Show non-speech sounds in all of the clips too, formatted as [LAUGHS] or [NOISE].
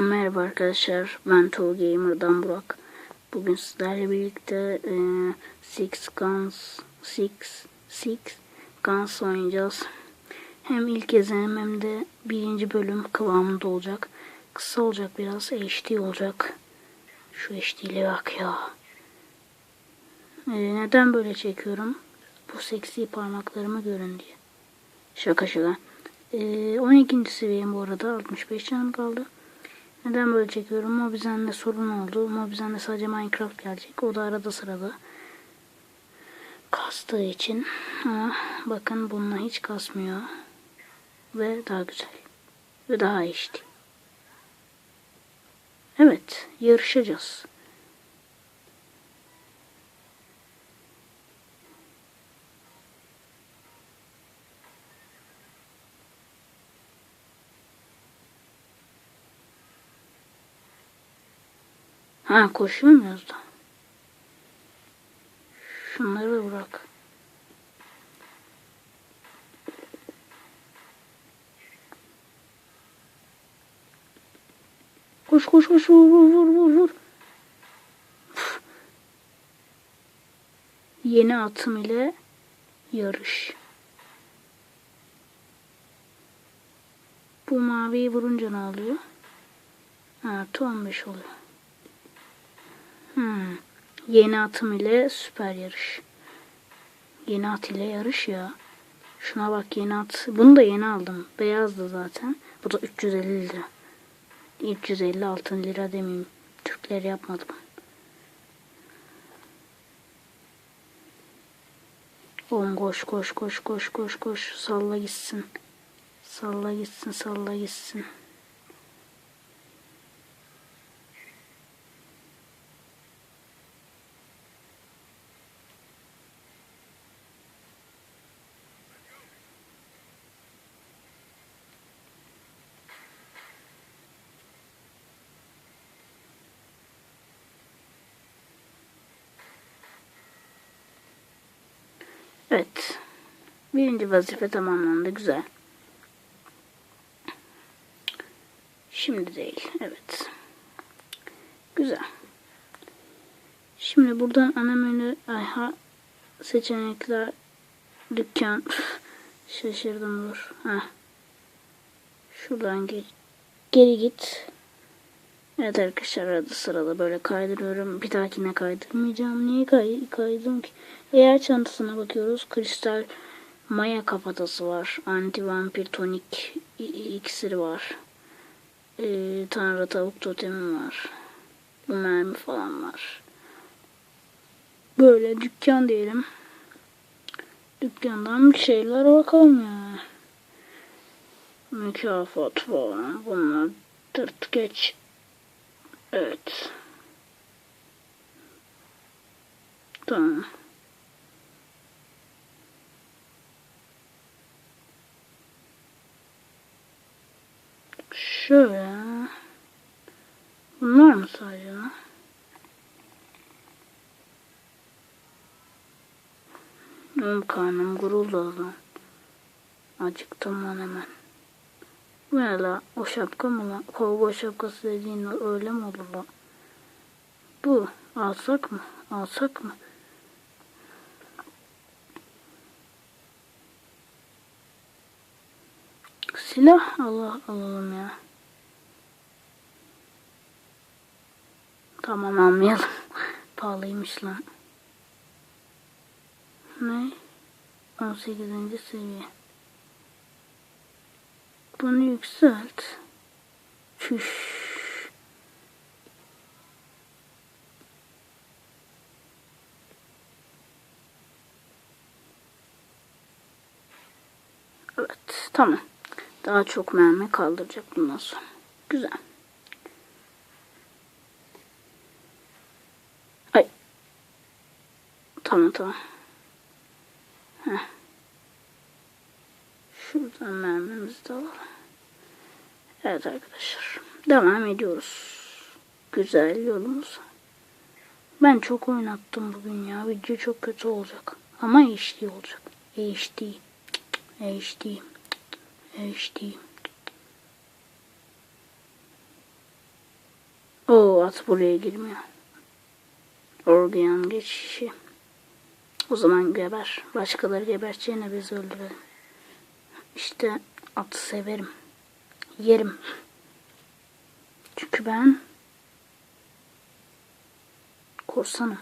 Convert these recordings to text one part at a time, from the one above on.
Merhaba arkadaşlar, ben Tool Gamer'dan Burak. Bugün sizlerle birlikte e, Six Guns, Six, Six Guns oynayacağız. Hem ilk izlenim hem de birinci bölüm kıvamında olacak. Kısa olacak biraz, HD olacak. Şu HD'yle bak ya. E, neden böyle çekiyorum? Bu seksi parmaklarımı görün diye. Şaka şaka. E, 12. seviyem bu arada, 65 canım kaldı. Neden böyle çekiyorum? Mobizen'de sorun oldu. Mobizen'de sadece Minecraft gelecek. O da arada sırada kastığı için. Ama bakın bununla hiç kasmıyor. Ve daha güzel. Ve daha HD. Evet. Yarışacağız. Ha koşuyor muyuz da? Şunları bırak. Koş koş koş vur vur vur vur. Uf. Yeni atım ile yarış. Bu maviyi vurunca ne oluyor? Artı 15 oluyor. Hmm. Yeni atım ile süper yarış. Yeni at ile yarış ya. Şuna bak yeni at. Bunu da yeni aldım. Beyazdı zaten. Bu da 350 lira. 350 altın lira demeyeyim. Türkleri yapmadım. Oğlum koş koş koş koş koş koş. Salla gitsin. Salla gitsin salla gitsin. Evet. Birinci vazife tamamlandı. Güzel. Şimdi değil. Evet. Güzel. Şimdi buradan ana menü aha seçenekler dükkan şaşırdım dur. Ha. Şuradan ge geri git. Evet arkadaşlar arada sırada böyle kaydırıyorum. Bir dahakine kaydırmayacağım. Niye kay kaydım ki? Eğer çantasına bakıyoruz. Kristal maya kafatası var. Anti vampir tonik iksiri var. Ee, tanrı tavuk totemi var. Bu mermi falan var. Böyle dükkan diyelim. Dükkandan bir şeyler bakalım ya. Mükafat falan. Bunlar tırt geç. Evet. Tamam. Şöyle. Bunlar mı sadece? Benim karnım zaman. Acıktım lan hemen. Bu ne la? O şapka mı lan? Kovboy şapkası dediğin öyle mi olur lan? Bu. Alsak mı? Alsak mı? Silah Allah alalım ya. Tamam almayalım. [LAUGHS] Pahalıymış lan. Ne? 18. seviye. Bunu yükselt. Çüş. Evet, tamam. Daha çok mermi kaldıracak bundan sonra. Güzel. Ay. Tamam tamam. Heh. Şuradan mermimizi de alalım. Evet arkadaşlar. Devam ediyoruz. Güzel yolumuz. Ben çok oynattım bugün ya. Video çok kötü olacak. Ama HD olacak. HD. HD. HD. Oo at buraya girmiyor. Orgayan geçişi. O zaman geber. Başkaları gebereceğine biz öldürelim. İşte atı severim. Yerim. Çünkü ben korsanım.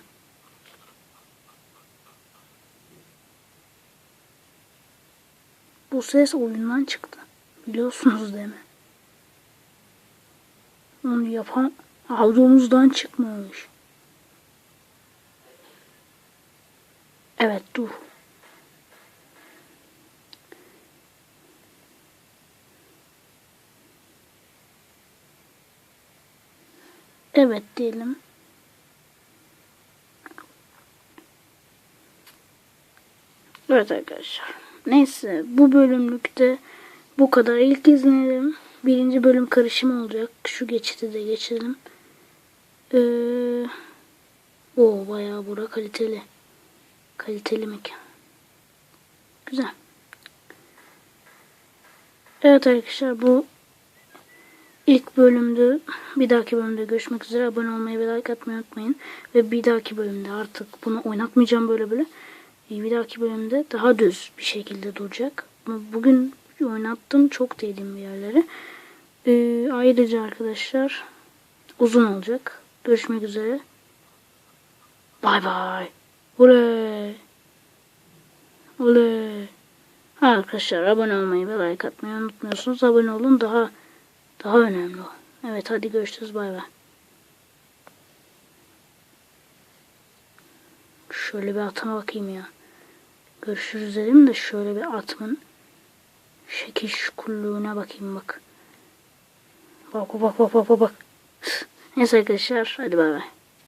Bu ses oyundan çıktı. Biliyorsunuz değil mi? Onu yapan avdomuzdan çıkmamış. Evet dur. Evet diyelim. Evet arkadaşlar. Neyse bu bölümlükte bu kadar. İlk izleyelim. Birinci bölüm karışım olacak. Şu geçiti de geçelim. Ee, o bayağı bura kaliteli. Kaliteli mekan. Güzel. Evet arkadaşlar bu ilk bölümde bir dahaki bölümde görüşmek üzere. Abone olmayı ve like atmayı unutmayın. Ve bir dahaki bölümde artık bunu oynatmayacağım böyle böyle. Ee, Bir dahaki bölümde daha düz bir şekilde duracak. Bugün oynattım çok değdim bir yerlere. Ee, ayrıca arkadaşlar uzun olacak. Görüşmek üzere. Bay bay. Oley. Oley. Arkadaşlar abone olmayı ve like atmayı unutmuyorsunuz. Abone olun daha daha önemli o. Evet hadi görüşürüz bay bay. Şöyle bir atma bakayım ya. Görüşürüz dedim de şöyle bir atımın şekil şukulluğuna bakayım bak. Bak bak bak bak bak bak. [LAUGHS] Neyse arkadaşlar hadi bay bay.